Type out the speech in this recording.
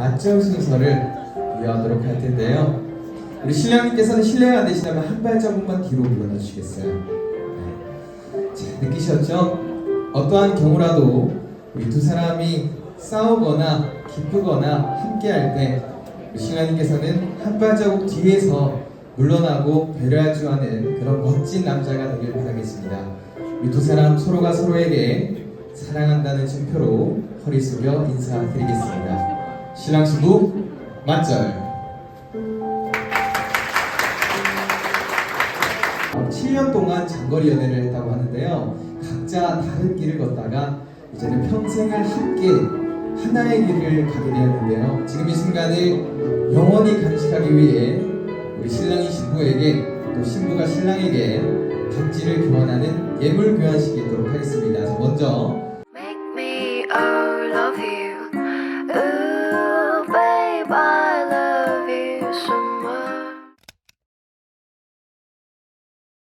맞절 순서를 이어하도록 할 텐데요. 우리 신랑님께서는 실례가 안 되시다면 한 발자국만 뒤로 물러나 주시겠어요? 네. 자, 느끼셨죠? 어떠한 경우라도 우리 두 사람이 싸우거나 기쁘거나 함께할 때 우리 신랑님께서는 한 발자국 뒤에서 물러나고 줄 아는 그런 멋진 남자가 되길 바라겠습니다. 우리 두 사람 서로가 서로에게 사랑한다는 증표로 허리 숙여 인사드리겠습니다. 신랑 신부 맞절. 7년 동안 장거리 연애를 했다고 하는데요. 각자 다른 길을 걷다가 이제는 평생을 함께 하나의 길을 가게 되었는데요. 지금 이 순간을 영원히 간직하기 위해 우리 신랑이 신부에게 또 신부가 신랑에게 반지를 교환하는 예물 교환식이 있도록 하겠습니다. 자, 먼저